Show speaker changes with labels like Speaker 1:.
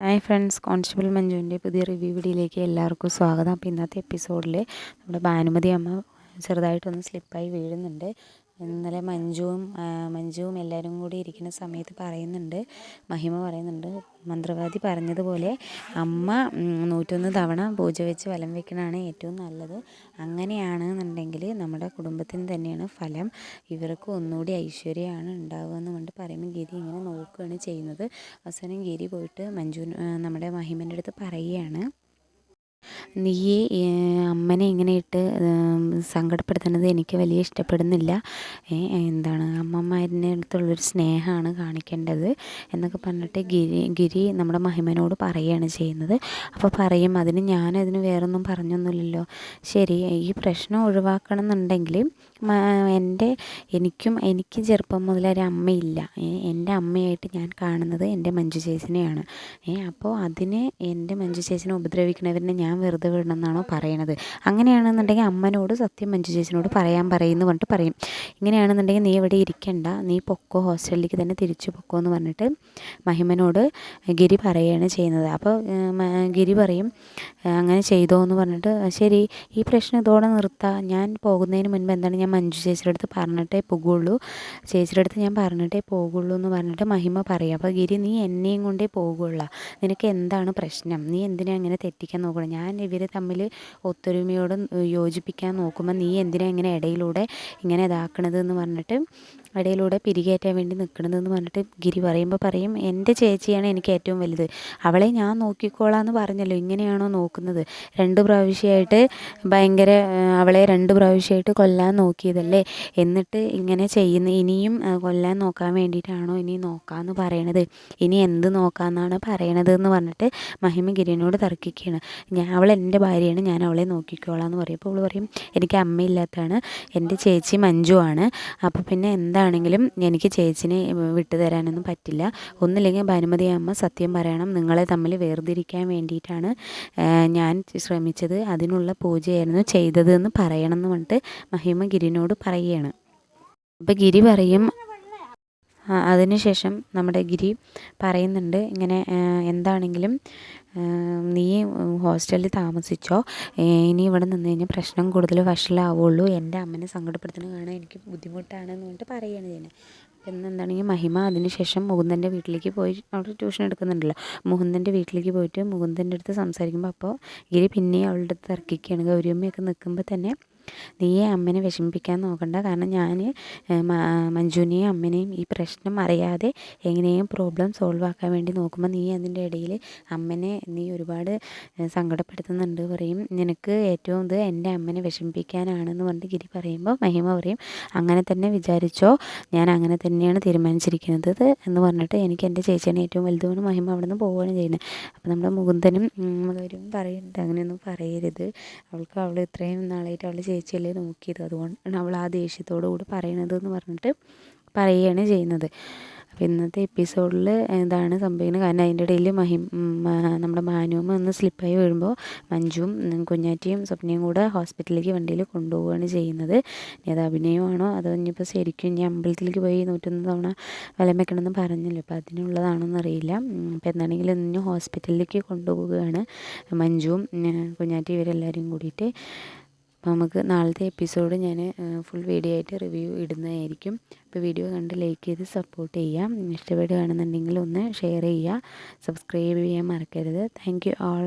Speaker 1: Hi friends constable മഞ്ജുവിന്റെ പുതിയ review വീഡിയോയിലേക്ക് എല്ലാവർക്കും സ്വാഗതം. അപ്പോൾ ഇന്നത്തെ എപ്പിസോഡിൽ നമ്മുടെ ഭാനുമതി അമ്മ ചെറുതായിട്ടൊന്ന് സ്ലിപ്പായി വീഴുന്നുണ്ട്. ഇന്നലെ മഞ്ജുവും മഞ്ജുവും എല്ലാവരും കൂടി ഇരിക്കുന്ന സമയത്ത് പറയുന്നുണ്ട് മഹിമ പറയുന്നുണ്ട് മന്ത്രവാദി പറഞ്ഞതുപോലെ അമ്മ നൂറ്റൊന്ന് തവണ പൂജ വെച്ച് വലം വെക്കണതാണ് ഏറ്റവും നല്ലത്. അങ്ങനെയാണെന്നുണ്ടെങ്കിൽ നമ്മുടെ കുടുംബത്തിന് തന്നെയാണ് ഫലം. ഇവർക്ക് ഒന്നുകൂടി ഐശ്വര്യമാണ് ഉണ്ടാവുക എന്ന് കൊണ്ട് പറയുമ്പോൾ ഗിരി ഇങ്ങനെ നോക്കുകയാണ് ചെയ്യുന്നത്. അവസാനം ഗിരി പോയിട്ട് മഞ്ജു നമ്മുടെ മഹിമന്റെ അടുത്ത് പറയുകയാണ്. നീ അമ്മനെ ഇങ്ങനെ ഇട്ട് സങ്കടപ്പെടുത്തുന്നത് എനിക്ക് വലിയ ഇഷ്ടപ്പെടുന്നില്ല. എന്താണ് അമ്മമാരിന്റെ അടുത്തുള്ളൊരു സ്നേഹമാണ് കാണിക്കേണ്ടത് എന്നൊക്കെ പറഞ്ഞിട്ട് ഗിരി ഗിരി നമ്മുടെ മഹിമനോട് പറയുകയാണ് ചെയ്യുന്നത്. അപ്പോൾ പറയും അതിന് ഞാനതിന് വേറൊന്നും പറഞ്ഞൊന്നുമില്ലല്ലോ. ശരി ഈ പ്രശ്നം ഒഴിവാക്കണം എന്നുണ്ടെങ്കിൽ എന്റെ എനിക്കും എനിക്ക് ചെറുപ്പം മുതലേ ഒരു അമ്മയില്ല. എന്റെ അമ്മയായിട്ട് ഞാൻ കാണുന്നത് എന്റെ മഞ്ജു ചേച്ചിനെയാണ്. അപ്പോൾ അതിന് എന്റെ മഞ്ജു ചേച്ചിനെ ഉപദ്രവിക്കണവരിനെ ഞാൻ വെറുതെ വിടണമെന്നാണോ പറയണത്? അങ്ങനെയാണെന്നുണ്ടെങ്കിൽ അമ്മനോട് സത്യം മഞ്ജു ചേച്ചിനോട് പറയാൻ പറയുന്നു പറഞ്ഞിട്ട് പറയും. ഇങ്ങനെയാണെന്നുണ്ടെങ്കിൽ നീ ഇവിടെ ഇരിക്കണ്ട. നീ പൊക്കോ ഹോസ്റ്റലിലേക്ക് തന്നെ തിരിച്ചു പൊക്കോ എന്ന് പറഞ്ഞിട്ട് മഹിമനോട് ഗിരി പറയുകയാണ് ചെയ്യുന്നത്. അപ്പോൾ ഗിരി പറയും അങ്ങനെ ചെയ്തോ എന്ന് പറഞ്ഞിട്ട് ശരി ഈ പ്രശ്നം ഇതോടെ നിർത്താം. ഞാൻ പോകുന്നതിന് മുൻപ് എന്താണ് ഞാൻ മഞ്ജു ചേച്ചിയുടെ അടുത്ത് പറഞ്ഞിട്ടേ പോകുള്ളൂ. ചേച്ചിയുടെ അടുത്ത് ഞാൻ പറഞ്ഞിട്ടേ പോകുള്ളൂ എന്ന് പറഞ്ഞിട്ട് മഹിമ പറയും. അപ്പോൾ ഗിരി നീ എന്നെയും കൊണ്ടേ പോകുള്ളൂ. നിനക്ക് എന്താണ് പ്രശ്നം? നീ എന്തിനാ ഇങ്ങനെ തെറ്റിക്കാൻ നോക്കണം? ഞാൻ ഇവരെ തമ്മിൽ ഒത്തൊരുമയോട് യോജിപ്പിക്കാൻ നോക്കുമ്പോൾ നീ എന്തിനാ ഇങ്ങനെ ഇടയിലൂടെ ഇങ്ങനെ ഇതാക്കണത് എന്ന് പറഞ്ഞിട്ട് ഇടയിലൂടെ പിരികേറ്റാൻ വേണ്ടി നിൽക്കണതെന്ന് പറഞ്ഞിട്ട് ഗിരി പറയുമ്പോൾ പറയും എന്റെ ചേച്ചിയാണ് എനിക്ക് ഏറ്റവും വലുത്. അവളെ ഞാൻ നോക്കിക്കോളാം എന്ന് പറഞ്ഞല്ലോ ഇങ്ങനെയാണോ നോക്കുന്നത്. രണ്ട് പ്രാവശ്യമായിട്ട് ഭയങ്കര അവളെ രണ്ട് പ്രാവശ്യമായിട്ട് കൊല്ലാൻ നോക്കിയതല്ലേ? എന്നിട്ട് ഇങ്ങനെ ചെയ്യുന്ന ഇനിയും കൊല്ലാൻ നോക്കാൻ വേണ്ടിയിട്ടാണോ ഇനി നോക്കാമെന്ന് പറയണത്. ഇനി എന്ത് നോക്കാമെന്നാണ് പറയണത് എന്ന് പറഞ്ഞിട്ട് മഹിമ ഗിരിനോട് തർക്കിക്കുകയാണ്. ഞാൻ അവൾ എന്റെ ഭാര്യയാണ് ഞാൻ അവളെ നോക്കിക്കോളാം എന്ന് പറയും. അപ്പോൾ അവൾ പറയും എനിക്ക് അമ്മയില്ലാത്തതാണ്. എന്റെ ചേച്ചി മഞ്ജു ആണ് അപ്പോൾ പിന്നെ എന്താണെങ്കിലും എനിക്ക് ചേച്ചിനെ വിട്ടു തരാനൊന്നും പറ്റില്ല. ഒന്നില്ലെങ്കിൽ ഭാനുമതി അമ്മ സത്യം പറയണം നിങ്ങളെ തമ്മിൽ വേർതിരിക്കാൻ വേണ്ടിയിട്ടാണ് ഞാൻ ശ്രമിച്ചത്. അതിനുള്ള പൂജയായിരുന്നു ചെയ്തത് എന്ന് പറയണം എന്ന് പറഞ്ഞിട്ട് മഹിമ ഗിരിനോട് പറയുകയാണ്. അപ്പോൾ ഗിരി പറയും അതിനുശേഷം നമ്മുടെ ഗിരി പറയുന്നുണ്ട് ഇങ്ങനെ എന്താണെങ്കിലും നീ ഹോസ്റ്റലിൽ താമസിച്ചോ? ഇനി ഇവിടെ നിന്ന് കഴിഞ്ഞാൽ പ്രശ്നം കൂടുതൽ വഷളാവുള്ളൂ. എന്റെ അമ്മനെ സങ്കടപ്പെടുത്തുന്നത് കാണാൻ എനിക്ക് ബുദ്ധിമുട്ടാണെന്ന് പറഞ്ഞിട്ട് പറയുകയാണ് ചെയ്യുന്നത് എന്നെന്താണെങ്കിൽ മഹിമ അതിനുശേഷം മുകുന്ദന്റെ വീട്ടിലേക്ക് പോയി അവിടെ ട്യൂഷൻ എടുക്കുന്നുണ്ടല്ലോ. മുകുന്ദന്റെ വീട്ടിലേക്ക് പോയിട്ട് മുകുന്ദന്റെ അടുത്ത് സംസാരിക്കുമ്പോൾ അപ്പോൾ ഗിരി പിന്നെയും അവളുടെ അടുത്ത് തർക്കിക്കുകയാണ്. ഗൗരിയമ്മയൊക്കെ നിൽക്കുമ്പോൾ തന്നെ നീയെ അമ്മനെ വിഷമിപ്പിക്കാൻ നോക്കണ്ട. കാരണം ഞാൻ മഞ്ജുവിനെയും അമ്മനെയും ഈ പ്രശ്നം അറിയാതെ എങ്ങനെയും പ്രോബ്ലം സോൾവ് ആക്കാൻ വേണ്ടി നോക്കുമ്പോൾ നീ അതിന്റെ ഇടയിൽ അമ്മനെ നീ ഒരുപാട് സങ്കടപ്പെടുത്തുന്നുണ്ട്. പറയും നിനക്ക് ഏറ്റവും ഇത് എന്റെ അമ്മനെ വിഷമിപ്പിക്കാനാണെന്ന് പറഞ്ഞിട്ട് ഗിരി പറയുമ്പോൾ മഹിമ പറയും അങ്ങനെ തന്നെ വിചാരിച്ചോ ഞാൻ അങ്ങനെ തന്നെയാണ് തീരുമാനിച്ചിരിക്കുന്നത് എന്ന് പറഞ്ഞിട്ട് എനിക്ക് എന്റെ ചേച്ചിയാണ് ഏറ്റവും വലുതുകൊണ്ട് മഹിമ അവിടെ നിന്ന് പോവുകയാണ് ചെയ്യുന്നത്. അപ്പോൾ നമ്മുടെ മുകുന്ദനും അവരും പറയുന്നുണ്ട് അങ്ങനെയൊന്നും പറയരുത്. അവൾക്ക് അവൾ ഇത്രയും നാളായിട്ട് അവൾ ചേച്ചിയല്ലേ നോക്കിയത്. അതുകൊണ്ടാണ് അവൾ ആ ദേഷ്യത്തോടു കൂടി പറയണത് എന്ന് പറഞ്ഞിട്ട് പറയുകയാണ് ചെയ്യുന്നത്. അപ്പോൾ ഇന്നത്തെ എപ്പിസോഡിൽ എന്താണ് സംഭവിക്കുന്നത്? കാരണം അതിന്റെ ഇടയിൽ മഹിം നമ്മുടെ മാനുവും ഒന്ന് സ്ലിപ്പായി വീഴുമ്പോൾ മഞ്ജുവും കുഞ്ഞാറ്റിയും സ്വപ്നയും കൂടെ ഹോസ്പിറ്റലിലേക്ക് വണ്ടിയിൽ കൊണ്ടുപോവുകയാണ് ചെയ്യുന്നത്. ഇനി അത് അഭിനയമാണോ? അതോ ഇനിയിപ്പോൾ ശരിക്കും ഇനി അമ്പലത്തിലേക്ക് പോയി നൂറ്റൊന്ന് തവണ വലം വെക്കണമെന്ന് പറഞ്ഞല്ലോ? അപ്പോൾ അതിനുള്ളതാണോന്ന് അറിയില്ല. അപ്പോൾ എന്താണെങ്കിലും ഇന്ന് ഹോസ്പിറ്റലിലേക്ക് കൊണ്ടുപോവുകയാണ് മഞ്ജുവും കുഞ്ഞാറ്റി ഇവരെല്ലാവരും കൂടിയിട്ട്. അപ്പോൾ നമുക്ക് നാളത്തെ എപ്പിസോഡ് ഞാൻ ഫുൾ വീഡിയോ ആയിട്ട് റിവ്യൂ ഇടുന്നതായിരിക്കും. അപ്പോൾ വീഡിയോ കണ്ട് ലൈക്ക് ചെയ്ത് സപ്പോർട്ട് ചെയ്യാം ഇഷ്ടപ്പെടുകയാണെന്നുണ്ടെങ്കിൽ ഒന്ന് ഷെയർ ചെയ്യുക. സബ്സ്ക്രൈബ് ചെയ്യാൻ മറക്കരുത്. Thank you all